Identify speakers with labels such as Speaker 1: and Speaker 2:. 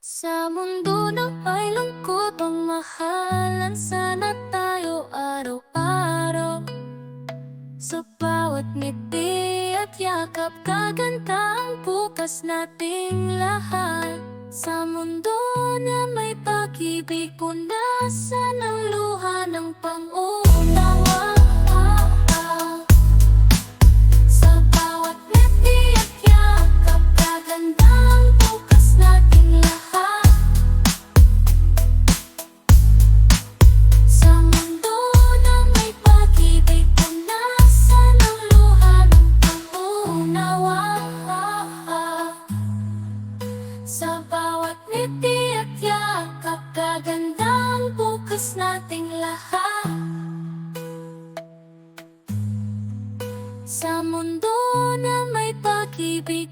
Speaker 1: Sa mundo na may lungkot ang mahalan Sana tayo araw-araw. Sa bawat ngiti at yakap Kaganda ang bukas nating lahat. Sa mundo na may pag-ibig Punasan ang luha ng pangunawa Sa bawat ngiti at yakap Kaganda ang bukas nating lahat. Sa mundo na may pag-ibig